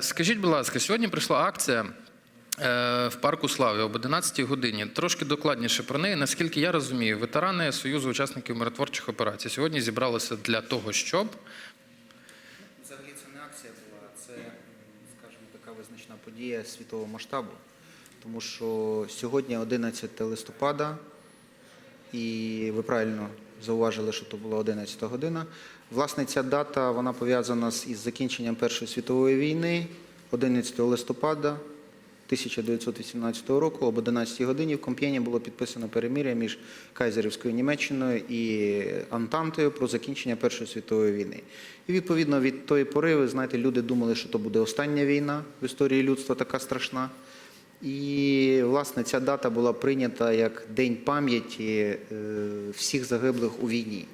Скажіть, будь ласка, сьогодні прийшла акція е, в парку Слави об 11 годині. Трошки докладніше про неї. Наскільки я розумію, ветерани Союзу учасників миротворчих операцій сьогодні зібралися для того, щоб Взагалі це не акція була, це, скажімо, така визначна подія світового масштабу. Тому що сьогодні 11 листопада, і ви правильно зауважили, що то була 11 година. Власне, ця дата вона пов'язана із закінченням Першої світової війни 11 листопада 1918 року об 11 годині в Комп'єні було підписано перемир'я між Кайзерівською Німеччиною і Антантою про закінчення Першої світової війни. І відповідно від тої пори, ви знаєте, люди думали, що то буде остання війна в історії людства, така страшна. І власне ця дата була прийнята як День пам'яті е, всіх загиблих у війні.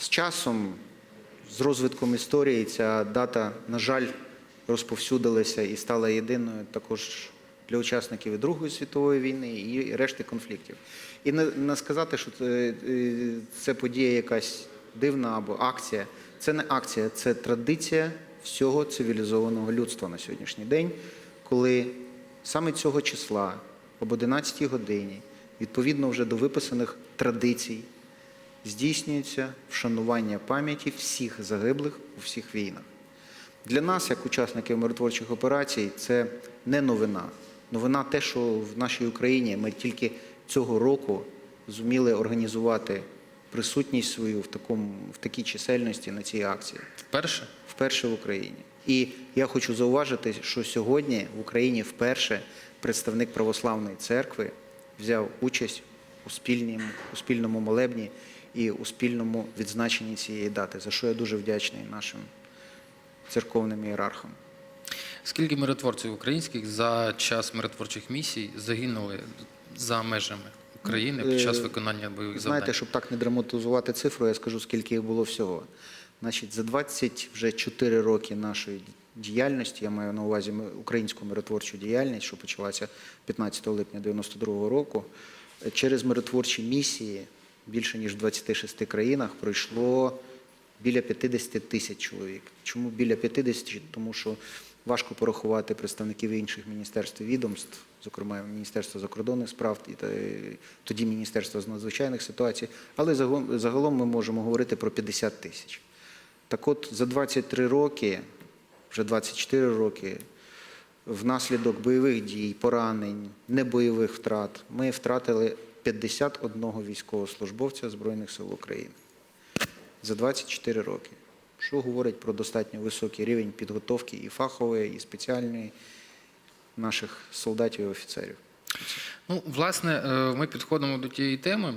З часом, з розвитком історії, ця дата, на жаль, розповсюдилася і стала єдиною також для учасників і Другої світової війни і решти конфліктів. І не, не сказати, що це, е, це подія якась дивна або акція. Це не акція, це традиція всього цивілізованого людства на сьогоднішній день, коли саме цього числа об 11 годині, відповідно вже до виписаних традицій, здійснюється вшанування пам'яті всіх загиблих у всіх війнах. Для нас, як учасників миротворчих операцій, це не новина. Новина те, що в нашій Україні ми тільки цього року зуміли організувати присутність свою в, такому, в такій чисельності на цій акції вперше вперше в Україні. І я хочу зауважити, що сьогодні в Україні вперше представник православної церкви взяв участь у спільному, у спільному молебні і у спільному відзначенні цієї дати, за що я дуже вдячний нашим церковним ієрархам. скільки миротворців українських за час миротворчих місій загинули за межами України під час Е, виконання бойових Знаєте, щоб так не драматизувати цифру, я скажу, скільки їх було всього. Значить, за 24 роки нашої діяльності, я маю на увазі українську миротворчу діяльність, що почалася 15 липня 92 року, через миротворчі місії більше ніж в 26 країнах пройшло біля 50 тисяч чоловік. Чому біля 50? Тому що важко порахувати представників інших міністерств і відомств, зокрема Міністерство закордонних справ, і тоді Міністерство з надзвичайних ситуацій, але загалом ми можемо говорити про 50 тисяч. Так от за 23 роки, вже 24 роки, внаслідок бойових дій, поранень, небойових втрат, ми втратили 51 військовослужбовця Збройних сил України за 24 роки. Що говорить про достатньо високий рівень підготовки і фахової, і спеціальної наших солдатів і офіцерів. Ну, власне, е, ми підходимо до тієї теми,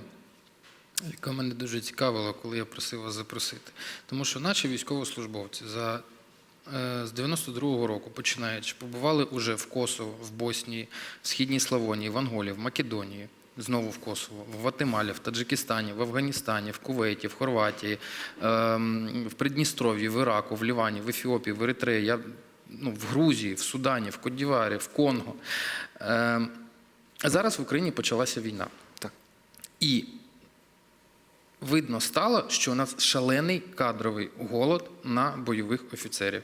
яка мене дуже цікавила, коли я просив вас запросити. Тому що наші військовослужбовці за е, з 92-го року, починаючи, побували уже в Косово, в Боснії, в Східній Славонії, в Анголії, в Македонії, знову в Косово, в Гватемалі, в Таджикистані, в Афганістані, в Кувейті, в Хорватії, ем, в Придністров'ї, в Іраку, в Лівані, в Ефіопії, в Еритреї, я, ну, в Грузії, в Судані, в Кодіварі, в Конго. Ем, а зараз в Україні почалася війна. Так. І видно стало, що у нас шалений кадровий голод на бойових офіцерів.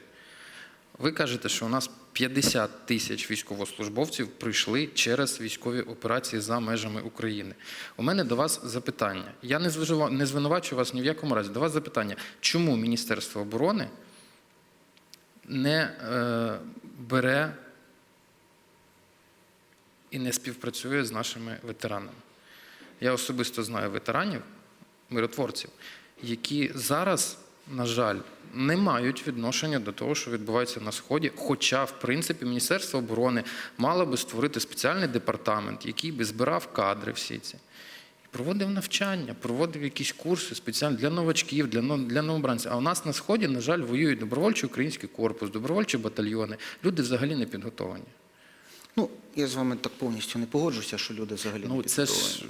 Ви кажете, що у нас 50 тисяч військовослужбовців прийшли через військові операції за межами України. У мене до вас запитання. Я не звинувачую вас ні в якому разі. До вас запитання, чому Міністерство оборони не е, бере і не співпрацює з нашими ветеранами? Я особисто знаю ветеранів, миротворців, які зараз, на жаль, не мають відношення до того, що відбувається на сході. Хоча, в принципі, Міністерство оборони мало би створити спеціальний департамент, який би збирав кадри всі ці. Проводив навчання, проводив якісь курси спеціально для новачків, для, для новобранців. А у нас на сході, на жаль, воюють добровольчий український корпус, добровольчі батальйони. Люди взагалі не підготовані. Ну, я з вами так повністю не погоджуся, що люди взагалі Ну, не це ж.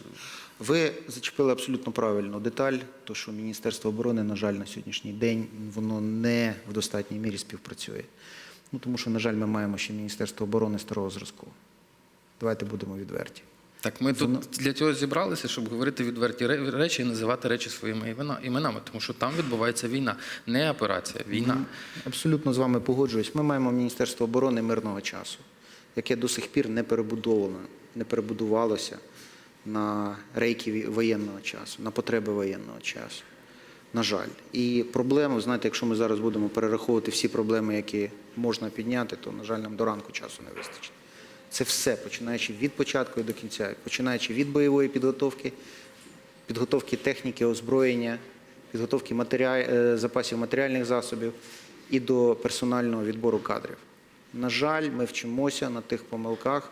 Ви зачепили абсолютно правильну деталь, то що Міністерство оборони, на жаль, на сьогоднішній день воно не в достатній мірі співпрацює. Ну, тому що, на жаль, ми маємо ще Міністерство оборони старого зразку. Давайте будемо відверті. Так ми тут для цього зібралися, щоб говорити відверті речі і називати речі своїми іменами, тому що там відбувається війна, не операція, війна. Абсолютно з вами погоджуюсь. Ми маємо Міністерство оборони мирного часу, яке до сих пір не перебудовано, не перебудувалося на рейки воєнного часу, на потреби воєнного часу. На жаль. І проблеми, знаєте, якщо ми зараз будемо перераховувати всі проблеми, які можна підняти, то, на жаль, нам до ранку часу не вистачить. Це все, починаючи від початку і до кінця, починаючи від бойової підготовки, підготовки техніки, озброєння, підготовки матеріа... е, запасів матеріальних засобів і до персонального відбору кадрів. На жаль, ми вчимося на тих помилках,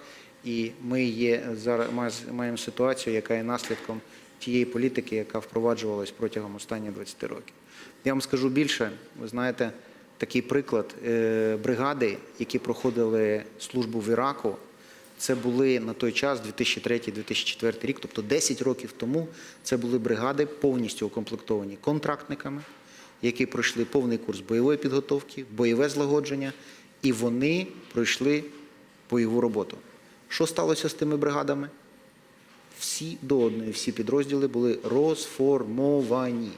і ми є зараз маємо ситуацію, яка є наслідком тієї політики, яка впроваджувалась протягом останніх 20 років. Я вам скажу більше, ви знаєте, такий приклад е, бригади, які проходили службу в Іраку. Це були на той час, 2003-2004 рік, тобто 10 років тому, це були бригади повністю укомплектовані контрактниками, які пройшли повний курс бойової підготовки, бойове злагодження, і вони пройшли бойову роботу. Що сталося з тими бригадами? Всі до одної, всі підрозділи були розформовані.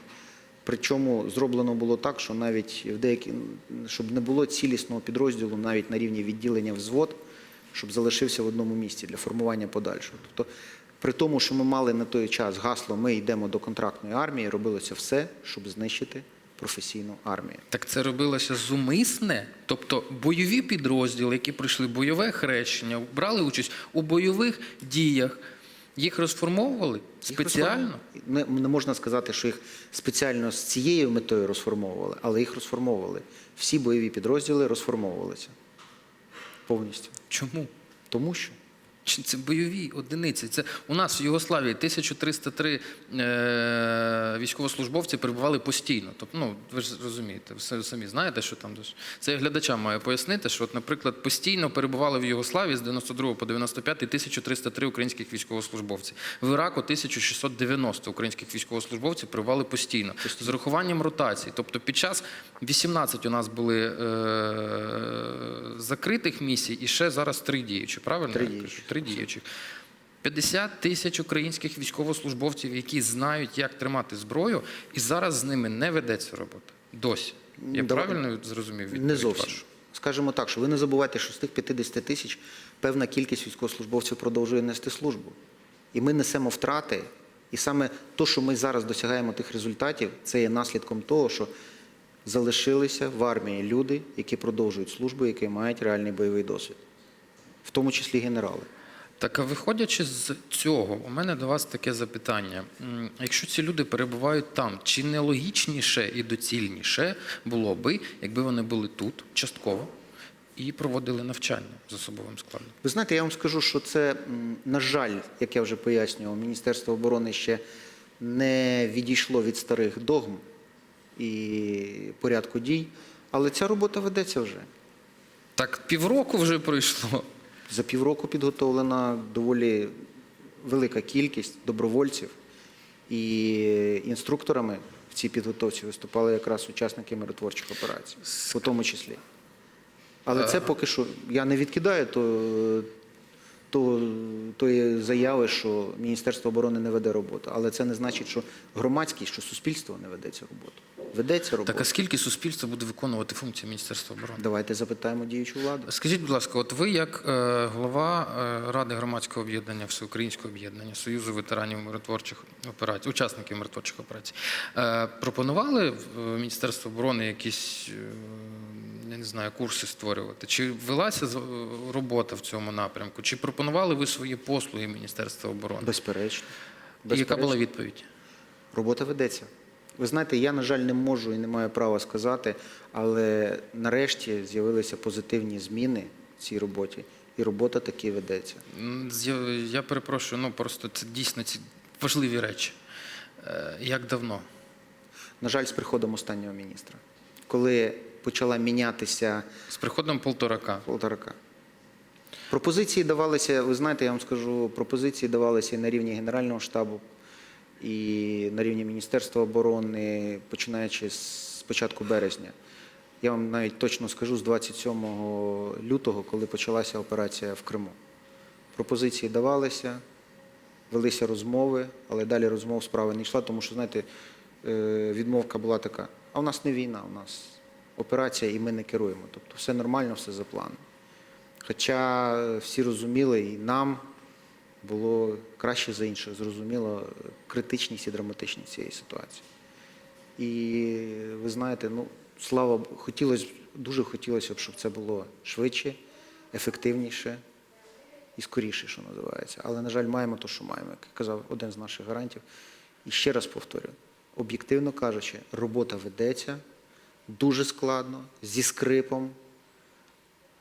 Причому зроблено було так, що навіть в деякі, щоб не було цілісного підрозділу навіть на рівні відділення взвод, щоб залишився в одному місці для формування подальшого. Тобто, при тому, що ми мали на той час гасло Ми йдемо до контрактної армії, робилося все, щоб знищити професійну армію. Так це робилося зумисне, тобто бойові підрозділи, які пройшли бойове хрещення, брали участь у бойових діях, їх розформовували Їх спеціально. розформовували. Не, не можна сказати, що їх спеціально з цією метою розформовували, але їх розформовували. Всі бойові підрозділи розформовувалися повністю. Чому? Тому що Чи Це бойові одиниці. Це у нас в Югославії 1303 е, військовослужбовці перебували постійно. Тобто, ну ви ж розумієте, ви самі знаєте, що там дуже. Це я глядачам маю пояснити, що, от, наприклад, постійно перебували в Югославії з 92 по 95 1303 українських військовослужбовців. В Іраку 1690 українських військовослужбовців перебували постійно з урахуванням ротації. Тобто, під час 18 у нас були е, закритих місій, і ще зараз три діючі. Правильно? Три Три діючих. 50 тисяч українських військовослужбовців, які знають, як тримати зброю, і зараз з ними не ведеться робота. Досі. Я Давай- правильно зрозумів відповідь не зовсім. вашу? Скажімо так, що ви не забувайте, що з тих 50 тисяч певна кількість військовослужбовців продовжує нести службу. І ми несемо втрати. І саме те, що ми зараз досягаємо тих результатів, це є наслідком того, що залишилися в армії люди, які продовжують службу, які мають реальний бойовий досвід, в тому числі генерали. Так, а виходячи з цього, у мене до вас таке запитання. Якщо ці люди перебувають там, чи не логічніше і доцільніше було би, якби вони були тут частково і проводили навчання з особовим складом? Ви знаєте, я вам скажу, що це, на жаль, як я вже пояснював, Міністерство оборони ще не відійшло від старих догм і порядку дій, але ця робота ведеться вже. Так півроку вже пройшло. За півроку підготовлена доволі велика кількість добровольців, і інструкторами в цій підготовці виступали якраз учасники миротворчих операцій, у тому числі. Але це поки що я не відкидаю то, то, тої заяви, що Міністерство оборони не веде роботу. Але це не значить, що громадськість, що суспільство не веде цю роботу. Ведеться робота. Так а скільки суспільство буде виконувати функції Міністерства оборони? Давайте запитаємо діючу владу. Скажіть, будь ласка, от ви як е, голова е, Ради громадського об'єднання, всеукраїнського об'єднання, Союзу ветеранів миротворчих операцій, учасників миротворчих операцій, е, пропонували в е, Міністерство оборони якісь, е, я не знаю, курси створювати? Чи велася е, робота в цьому напрямку? Чи пропонували ви свої послуги Міністерства оборони? Безперечно. І яка була відповідь? Робота ведеться. Ви знаєте, я, на жаль, не можу і не маю права сказати, але нарешті з'явилися позитивні зміни в цій роботі, і робота таки ведеться. З'яв- Я перепрошую, ну просто це дійсно ці важливі речі. Е, Як давно? На жаль, з приходом останнього міністра, коли почала мінятися З приходом полторака. полторака. Пропозиції давалися, ви знаєте, я вам скажу, пропозиції давалися і на рівні Генерального штабу, і на рівні Міністерства оборони, починаючи з початку березня. Я вам навіть точно скажу з 27 лютого, коли почалася операція в Криму. Пропозиції давалися, велися розмови, але далі розмов справи не йшла, тому що, знаєте, е, відмовка була така: а у нас не війна, у нас операція, і ми не керуємо. Тобто все нормально, все за планом. Хоча е, всі розуміли, і нам було краще за інших, зрозуміло е, критичність і драматичність цієї ситуації. І ви знаєте, ну слава хотілося, дуже хотілося б, щоб це було швидше, ефективніше і скоріше, що називається. Але, на жаль, маємо те, що маємо, як казав один з наших гарантів. І ще раз повторюю: об'єктивно кажучи, робота ведеться дуже складно, зі скрипом,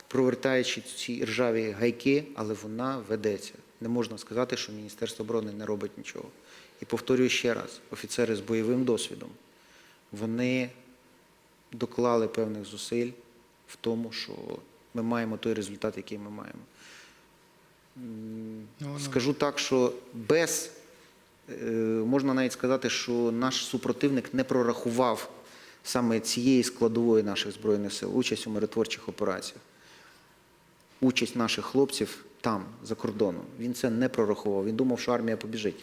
провертаючи ці ржаві гайки, але вона ведеться. Не можна сказати, що Міністерство оборони не робить нічого. І повторюю ще раз: офіцери з бойовим досвідом вони доклали певних зусиль в тому, що ми маємо той результат, який ми маємо. Ну, воно- Скажу так, що без е, можна навіть сказати, що наш супротивник не прорахував саме цієї складової наших збройних сил, участь у миротворчих операціях, участь наших хлопців там, за кордоном. Він це не прорахував. Він думав, що армія побіжить.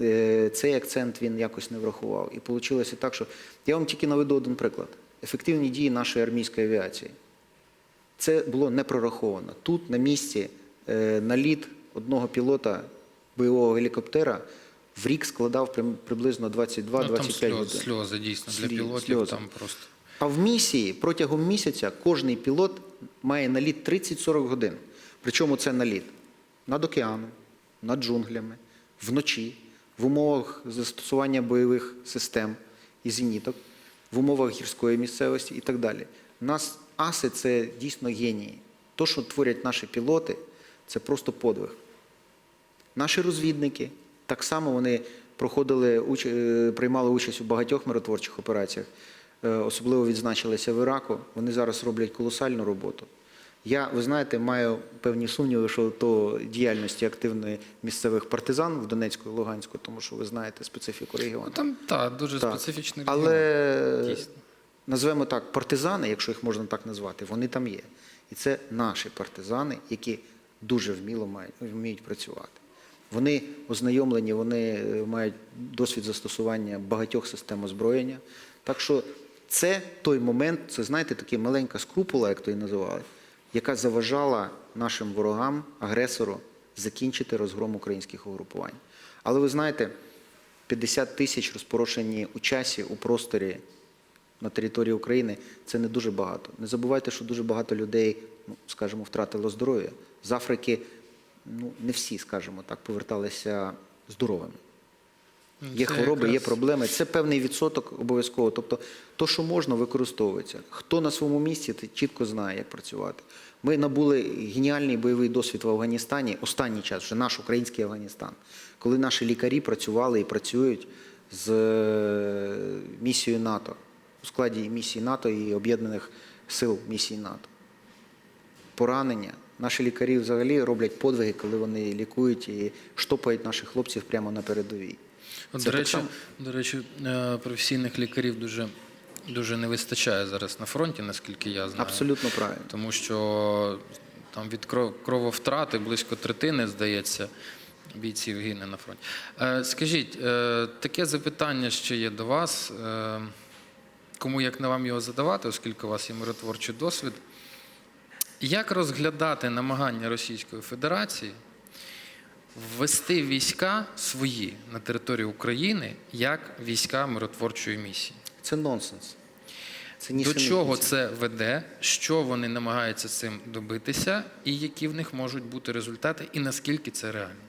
Е, Цей акцент він якось не врахував. І вийшло так, що я вам тільки наведу один приклад: ефективні дії нашої армійської авіації. Це було не прораховано. Тут на місці е, наліт одного пілота бойового гелікоптера в рік складав приблизно 22-25 ну, там сльози, годин. сльози дійсно для Слі- пілотів. сльози. Там просто А в місії протягом місяця кожний пілот має наліт 30-40 годин. Причому це наліт над океаном, над джунглями, вночі, в умовах застосування бойових систем і зеніток, в умовах гірської місцевості і так далі. У нас аси це дійсно генії. То, що творять наші пілоти, це просто подвиг. Наші розвідники так само вони проходили уч- е, приймали участь у багатьох миротворчих операціях, е, особливо відзначилися в Іраку. Вони зараз роблять колосальну роботу. Я, ви знаєте, маю певні сумніви, що то діяльності активної місцевих партизан в Донецьку і Луганську, тому що ви знаєте специфіку регіону. ну, там так, дуже Так. специфічний регіон. Але Дійсно. назвемо так, партизани, якщо їх можна так назвати, вони там є. І це наші партизани, які дуже вміло мають, вміють працювати. Вони ознайомлені, вони е, мають досвід застосування багатьох систем озброєння. Так що це той момент, це знаєте, така маленька скрупула, як то і називали, яка заважала нашим ворогам, агресору закінчити розгром українських угрупувань. Але ви знаєте, 50 тисяч розпорошені у часі, у просторі на території України це не дуже багато. Не забувайте, що дуже багато людей, ну, скажімо, втратило здоров'я. З Африки ну, не всі, скажімо так, поверталися здоровими. Є Це хвороби, є проблеми. Це певний відсоток обов'язково. Тобто, то, що можна, використовується. Хто на своєму місці, ти чітко знає, як працювати. Ми набули геніальний бойовий досвід в Афганістані, останній час, вже наш український Афганістан, коли наші лікарі працювали і працюють з е, місією НАТО у складі місії НАТО і об'єднаних сил місії НАТО. Поранення. Наші лікарі взагалі роблять подвиги, коли вони лікують і штопають наших хлопців прямо на передовій. От, Це до, речі, само. до речі, е, професійних лікарів дуже, дуже не вистачає зараз на фронті, наскільки я знаю. Абсолютно правильно. Тому що там від кро- крововтрати близько третини, здається, бійців гине на фронті. Е, Скажіть, е, таке запитання ще є до вас. Кому як не вам його задавати, оскільки у вас є миротворчий досвід. Як розглядати намагання Російської Федерації ввести війська свої на територію України як війська миротворчої місії? Це нонсенс. Це До чого це веде, що вони намагаються цим добитися, і які в них можуть бути результати, і наскільки це реально?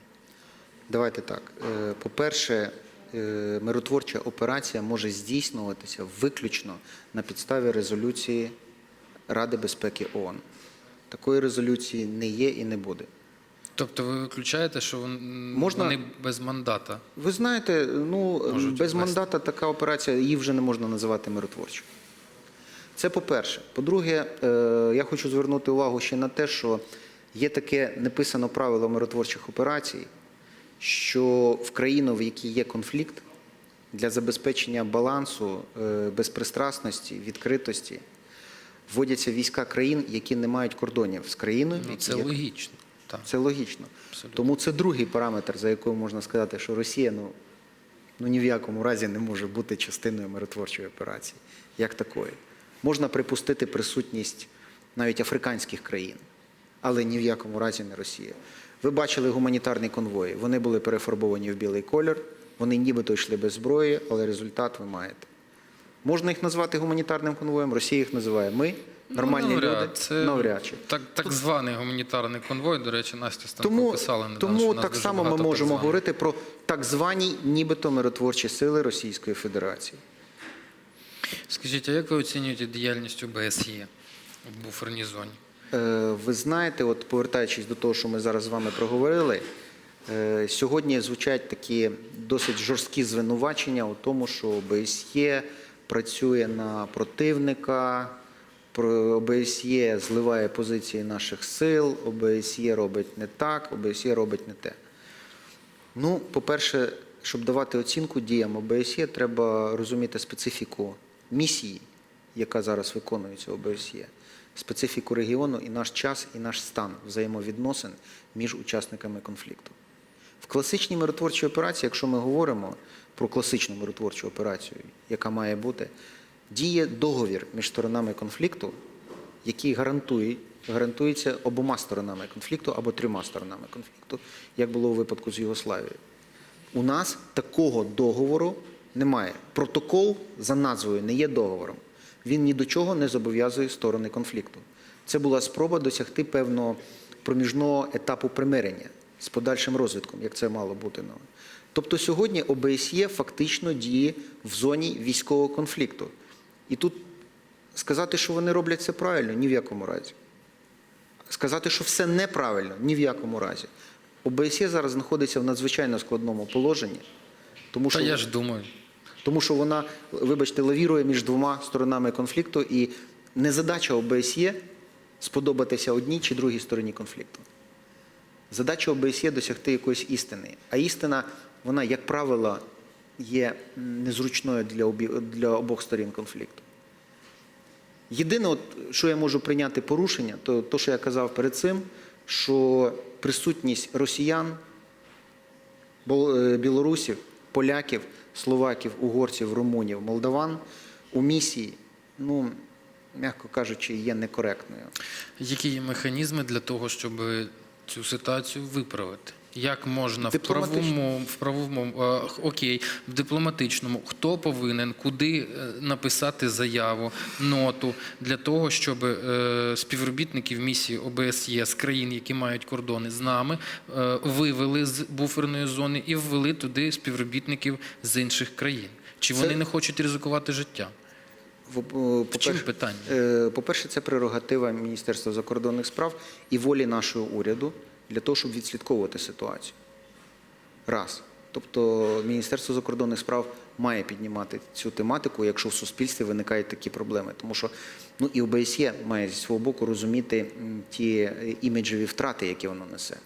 Давайте так. Е, По-перше, е, миротворча операція може здійснюватися виключно на підставі резолюції Ради безпеки ООН. Такої резолюції не є і не буде. Тобто ви виключаєте, що Можна- вони без мандата? Ви знаєте, ну Можуть без ввести. мандата така операція її вже не можна називати миротворчою. Це по-перше. По-друге, е, я хочу звернути увагу ще на те, що є таке неписано правило миротворчих операцій, що в країну, в якій є конфлікт, для забезпечення балансу, е, безпристрасності, відкритості, вводяться війська країн, які не мають кордонів з країною. Ну, це є логічно. Так. Це логічно. Абсолютно. Тому це другий параметр, за якою можна сказати, що Росія ну, ну ні в якому разі не може бути частиною миротворчої операції, як такої. Можна припустити присутність навіть африканських країн, але ні в якому разі не Росія. Ви бачили гуманітарні конвої. Вони були перефарбовані в білий колір, вони нібито йшли без зброї, але результат ви маєте. Можна їх назвати гуманітарним конвоєм, Росія їх називає ми, нормальні Ну, навряд. люди. Це Навряд чи. Так, так званий гуманітарний конвой, до речі, Настя Станко Тому, писала недавно, тому нас так само ми багато так можемо говорити про так звані нібито миротворчі сили Російської Федерації. Скажіть, а як ви оцінюєте діяльність ОБСЄ в буферній зоні? Е, Ви знаєте, от повертаючись до того, що ми зараз з вами проговорили, е, сьогодні звучать такі досить жорсткі звинувачення у тому, що ОБСЄ працює на противника, про- ОБСЄ зливає позиції наших сил, ОБСЄ робить не так, ОБСЄ робить не те. Ну, по-перше, щоб давати оцінку діям ОБСЄ, треба розуміти специфіку місії, яка зараз виконується ОБСЄ, специфіку регіону і наш час, і наш стан взаємовідносин між учасниками конфлікту. В класичній миротворчій операції, якщо ми говоримо про класичну миротворчу операцію, яка має бути, діє договір між сторонами конфлікту, який гарантує, гарантується обома сторонами конфлікту або трьома сторонами конфлікту, як було у випадку з Югославією. У нас такого договору немає. Протокол за назвою не є договором. Він ні до чого не зобов'язує сторони конфлікту. Це була спроба досягти певного проміжного етапу примирення з подальшим розвитком, як це мало бути. Тобто сьогодні ОБСЄ фактично діє в зоні військового конфлікту. І тут сказати, що вони роблять це правильно, ні в якому разі. Сказати, що все неправильно, ні в якому разі. ОБСЄ зараз знаходиться в надзвичайно складному положенні, тому Та я ж думаю. тому що вона, вибачте, лавірує між двома сторонами конфлікту, і не задача ОБСЄ сподобатися одній чи другій стороні конфлікту. Задача ОБСЄ досягти якоїсь істини. А істина, вона, як правило, є незручною для, обі... для обох сторін конфлікту. Єдине, от, що я можу прийняти порушення, то те, що я казав перед цим, що присутність росіян, е, білорусів, поляків, словаків, угорців, румунів, молдаван у місії, ну, м'яко кажучи, є некоректною. Які є механізми для того, щоб цю ситуацію виправити? Як можна в правовому, в правовому е, окей, в дипломатичному, хто повинен куди е, написати заяву, ноту для того, щоб е, співробітників місії ОБСЄ з країн, які мають кордони з нами, вивели з буферної зони і ввели туди співробітників з інших країн? Чи Це- вони не хочуть ризикувати життя? По-перше, це прерогатива Міністерства закордонних справ і волі нашого уряду для того, щоб відслідковувати ситуацію. Раз. Тобто Міністерство закордонних справ має піднімати цю тематику, якщо в суспільстві виникають такі проблеми. Тому що ну, і ОБСЄ має зі свого боку розуміти ті е, іміджеві втрати, які воно несе.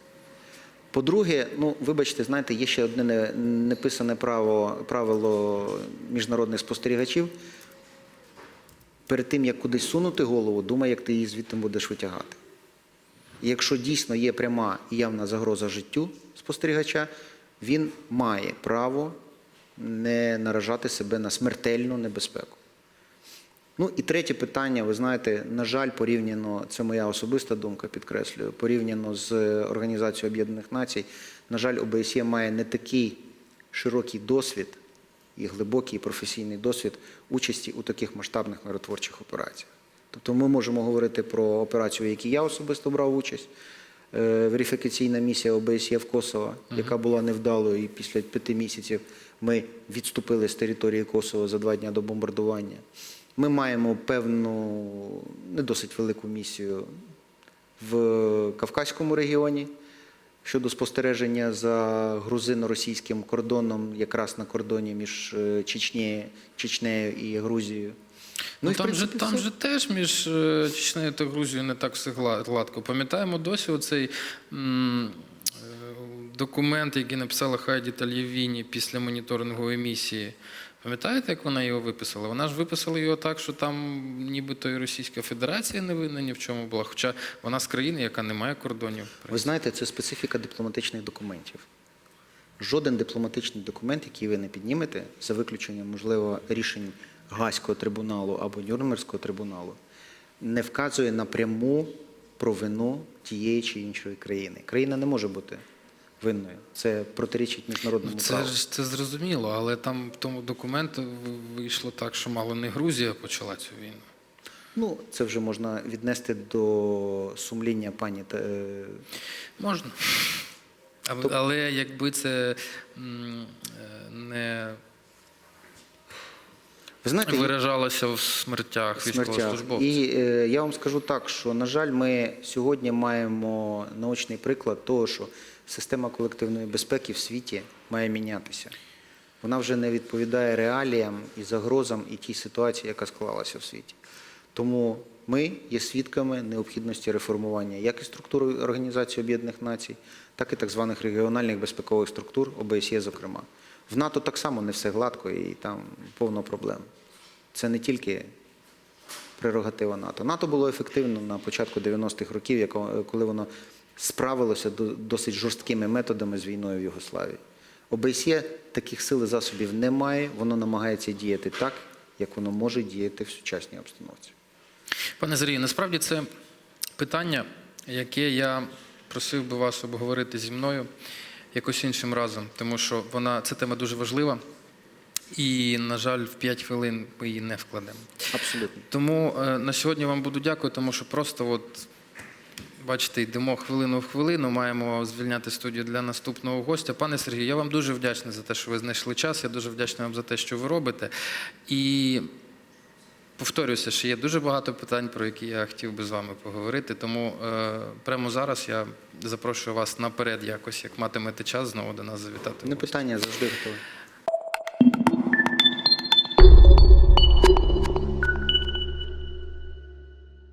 По-друге, ну вибачте, знаєте, є ще одне неписане право, правило міжнародних спостерігачів. Перед тим, як кудись сунути голову, думай, як ти її звідти будеш витягати. І якщо дійсно є пряма і явна загроза життю спостерігача, він має право не наражати себе на смертельну небезпеку. Ну і третє питання, ви знаєте, на жаль, порівняно, це моя особиста думка, підкреслюю, порівняно з Організацією Об'єднаних Націй, на жаль, ОБСЄ має не такий широкий досвід і глибокий професійний досвід участі у таких масштабних миротворчих операціях. Тобто ми можемо говорити про операцію, в якій я особисто брав участь. Е, Верифікаційна місія ОБСЄ в Косово, яка була невдалою, і після п'яти місяців ми відступили з території Косово за два дні до бомбардування. Ми маємо певну не досить велику місію в Кавказькому регіоні щодо спостереження за грузино-російським кордоном, якраз на кордоні між е, Чечнею, Чечнею і Грузією. Ну, там, же, там все. же теж між е, Чечнею та Грузією не так все гладко. Пам'ятаємо досі оцей м, е, документ, який написала Хайді Тальєвіні після моніторингової місії Пам'ятаєте, як вона його виписала? Вона ж виписала його так, що там нібито і Російська Федерація не винна ні в чому була. Хоча вона з країни, яка не має кордонів. Ви знаєте, це специфіка дипломатичних документів. Жоден дипломатичний документ, який ви не піднімете, за виключенням, можливо, рішень Гаазького трибуналу або Нюрнберзького трибуналу, не вказує напряму про вину тієї чи іншої країни. Країна не може бути винною. Це протирічить міжнародному Ну, це праву. ж це зрозуміло, але там в тому документу вийшло так, що мало не Грузія почала цю війну. Ну, це вже можна віднести до сумління пані та- е, Можна. Тоб- Але якби це е, не Ви знаєте, виражалося в смертях смертях. військовослужбовців. І е, я вам скажу так, що, на жаль, ми сьогодні маємо наочний приклад того, що система колективної безпеки в світі має мінятися. Вона вже не відповідає реаліям і загрозам і тій ситуації, яка склалася в світі. Тому ми є свідками необхідності реформування як і структури Організації Об'єднаних Націй, так і так званих регіональних безпекових структур, ОБСЄ, зокрема. В НАТО так само не все гладко і там повно проблем. Це не тільки прерогатива НАТО. НАТО було ефективно на початку 90-х років, коли воно справилося досить жорсткими методами з війною в Югославії. ОБСЄ таких сил і засобів немає, воно намагається діяти так, як воно може діяти в сучасній обстановці. Пане Сергію, насправді це питання, яке я просив би вас обговорити зі мною якось іншим разом, тому що вона ця тема дуже важлива, і, на жаль, в 5 хвилин ми її не вкладемо. Абсолютно. Тому е, на сьогодні вам буду дякувати, тому що просто от. Бачите, йдемо хвилину в хвилину, маємо звільняти студію для наступного гостя. Пане Сергію, я вам дуже вдячний за те, що ви знайшли час. Я дуже вдячний вам за те, що ви робите. І повторюся, що є дуже багато питань, про які я хотів би з вами поговорити. Тому е, прямо зараз я запрошую вас наперед якось, як матимете час, знову до нас завітати. Не питання завжди готове.